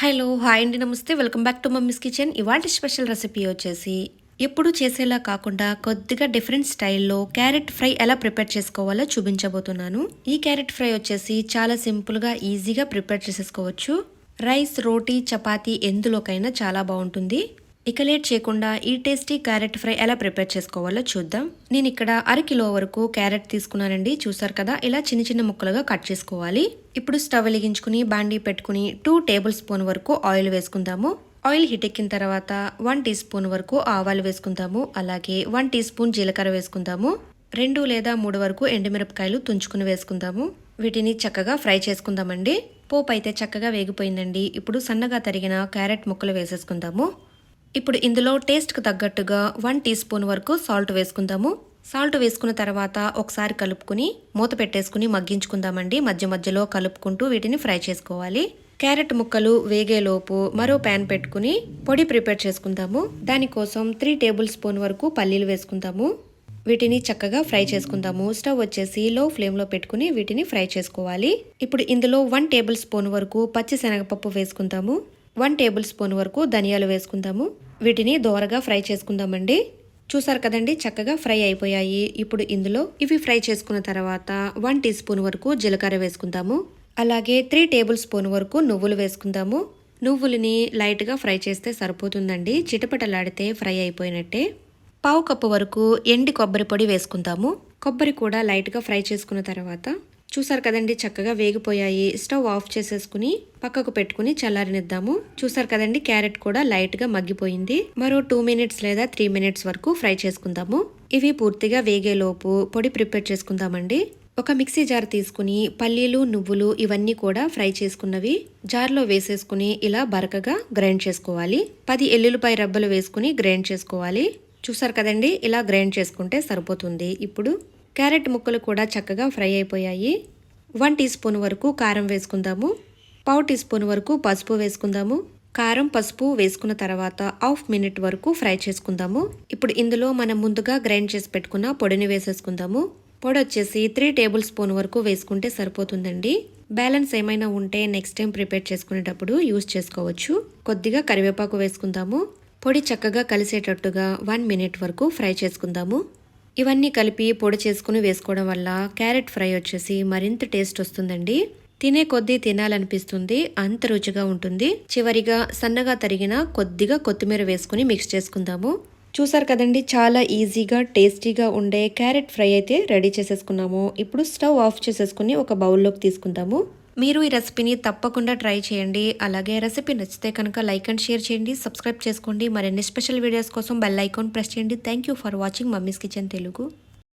Hello hi అండి నమస్తే. Welcome back to mummy's kitchen. ఇవాళ స్పెషల్ రెసిపీ వచ్చేసి ఎప్పుడు చేసేలా కాకుండా కొద్దిగా డిఫరెంట్ స్టైల్లో క్యారెట్ ఫ్రై ఎలా ప్రిపేర్ చేసుకోవాలో చూపించబోతున్నాను. ఈ క్యారెట్ ఫ్రై వచ్చేసి చాలా సింపుల్గా ఈజీగా ప్రిపేర్ చేసేసుకోవచ్చు. రైస్ రోటీ చపాతీ ఎందులోకైనా చాలా బాగుంటుంది. ఇక లేట్ చేయకుండా ఈ టేస్టీ క్యారెట్ ఫ్రై ఎలా ప్రిపేర్ చేసుకోవాలో చూద్దాం. నేను ఇక్కడ అరకిలో వరకు క్యారెట్ తీసుకున్నానండి. చూసారు కదా ఇలా చిన్న చిన్న ముక్కలుగా కట్ చేసుకోవాలి. ఇప్పుడు స్టవ్ వెలిగించుకుని బాండీ పెట్టుకుని టూ టేబుల్ స్పూన్ వరకు ఆయిల్ వేసుకుందాము. ఆయిల్ హీట్ ఎక్కిన తర్వాత వన్ టీ స్పూన్ వరకు ఆవాలు వేసుకుందాము. అలాగే వన్ టీ స్పూన్ జీలకర్ర వేసుకుందాము. రెండు లేదా మూడు వరకు ఎండుమిరపకాయలు తుంచుకుని వేసుకుందాము. వీటిని చక్కగా ఫ్రై చేసుకుందామండి. పోపు అయితే చక్కగా వేగిపోయిందండి. ఇప్పుడు సన్నగా తరిగిన క్యారెట్ ముక్కలు వేసేసుకుందాము. ఇప్పుడు ఇందులో టేస్ట్కి తగ్గట్టుగా వన్ టీ స్పూన్ వరకు సాల్ట్ వేసుకుందాము. సాల్ట్ వేసుకున్న తర్వాత ఒకసారి కలుపుకుని మూత పెట్టేసుకుని మగ్గించుకుందామండి. మధ్య మధ్యలో కలుపుకుంటూ వీటిని ఫ్రై చేసుకోవాలి. క్యారెట్ ముక్కలు వేగేలోపు మరో ప్యాన్ పెట్టుకుని పొడి ప్రిపేర్ చేసుకుందాము. దానికోసం త్రీ టేబుల్ స్పూన్ వరకు పల్లీలు వేసుకుందాము. వీటిని చక్కగా ఫ్రై చేసుకుందాము. స్టవ్ వచ్చేసి లో ఫ్లేమ్లో పెట్టుకుని వీటిని ఫ్రై చేసుకోవాలి. ఇప్పుడు ఇందులో వన్ టేబుల్ స్పూన్ వరకు పచ్చి శనగపప్పు వేసుకుందాము. వన్ టేబుల్ స్పూన్ వరకు ధనియాలు వేసుకుందాము. వీటిని దోరగా ఫ్రై చేసుకుందామండి. చూసారు కదండి చక్కగా ఫ్రై అయిపోయాయి. ఇప్పుడు ఇందులో ఇవి ఫ్రై చేసుకున్న తర్వాత వన్ టీ స్పూన్ వరకు జీలకర్ర వేసుకుందాము. అలాగే త్రీ టేబుల్ స్పూన్ వరకు నువ్వులు వేసుకుందాము. నువ్వులని లైట్గా ఫ్రై చేస్తే సరిపోతుందండి. చిటపటలాడితే ఫ్రై అయిపోయినట్టే. పావు కప్పు వరకు ఎండి కొబ్బరి పొడి వేసుకుందాము. కొబ్బరి కూడా లైట్గా ఫ్రై చేసుకున్న తర్వాత చూసారు కదండి చక్కగా వేగిపోయాయి. స్టవ్ ఆఫ్ చేసేసుకుని పక్కకు పెట్టుకుని చల్లారినిద్దాము. చూసారు కదండి క్యారెట్ కూడా లైట్గా మగ్గిపోయింది. మరో టూ మినిట్స్ లేదా త్రీ మినిట్స్ వరకు ఫ్రై చేసుకుందాము. ఇవి పూర్తిగా వేగేలోపు పొడి ప్రిపేర్ చేసుకుందామండి. ఒక మిక్సీ జార్ తీసుకుని పల్లీలు నువ్వులు ఇవన్నీ కూడా ఫ్రై చేసుకున్నవి. జార్లో వేసేసుకుని ఇలా బరకగా గ్రైండ్ చేసుకోవాలి. పది ఎల్లుల్లిపాయ రబ్బలు వేసుకుని గ్రైండ్ చేసుకోవాలి. చూసారు కదండి ఇలా గ్రైండ్ చేసుకుంటే సరిపోతుంది. ఇప్పుడు క్యారెట్ ముక్కలు కూడా చక్కగా ఫ్రై అయిపోయాయి. వన్ టీ స్పూన్ వరకు కారం వేసుకుందాము. పావు టీ స్పూన్ వరకు పసుపు వేసుకుందాము. కారం పసుపు వేసుకున్న తర్వాత హాఫ్ మినిట్ వరకు ఫ్రై చేసుకుందాము. ఇప్పుడు ఇందులో మనం ముందుగా గ్రైండ్ చేసి పెట్టుకున్న పొడిని వేసేసుకుందాము. పొడి వచ్చేసి త్రీ టేబుల్ స్పూన్ వరకు వేసుకుంటే సరిపోతుందండి. బ్యాలెన్స్ ఏమైనా ఉంటే నెక్స్ట్ టైం ప్రిపేర్ చేసుకునేటప్పుడు యూస్ చేసుకోవచ్చు. కొద్దిగా కరివేపాకు వేసుకుందాము. పొడి చక్కగా కలిసేటట్టుగా వన్ మినిట్ వరకు ఫ్రై చేసుకుందాము. ఇవన్నీ కలిపి పొడి చేసుకుని వేసుకోవడం వల్ల క్యారెట్ ఫ్రై వచ్చేసి మరింత టేస్ట్ వస్తుందండి. తినే కొద్దీ తినాలనిపిస్తుంది అంత రుచిగా ఉంటుంది. చివరిగా సన్నగా తరిగిన కొద్దిగా కొత్తిమీర వేసుకుని మిక్స్ చేసుకుందాము. చూసారు కదండి చాలా ఈజీగా టేస్టీగా ఉండే క్యారెట్ ఫ్రై అయితే రెడీ చేసేసుకున్నాము. ఇప్పుడు స్టవ్ ఆఫ్ చేసేసుకుని ఒక బౌల్లోకి తీసుకుందాము. మీరు ఈ రెసిపీని తప్పకుండా ట్రై చేయండి. అలాగే రెసిపీ నచ్చితే కనుక లైక్ అండ్ షేర్ చేయండి. సబ్స్క్రైబ్ చేసుకోండి. మరిన్ని స్పెషల్ వీడియోస్ కోసం బెల్ ఐకాన్ ప్రెస్ చేయండి. Thank you for watching mummy's kitchen Telugu.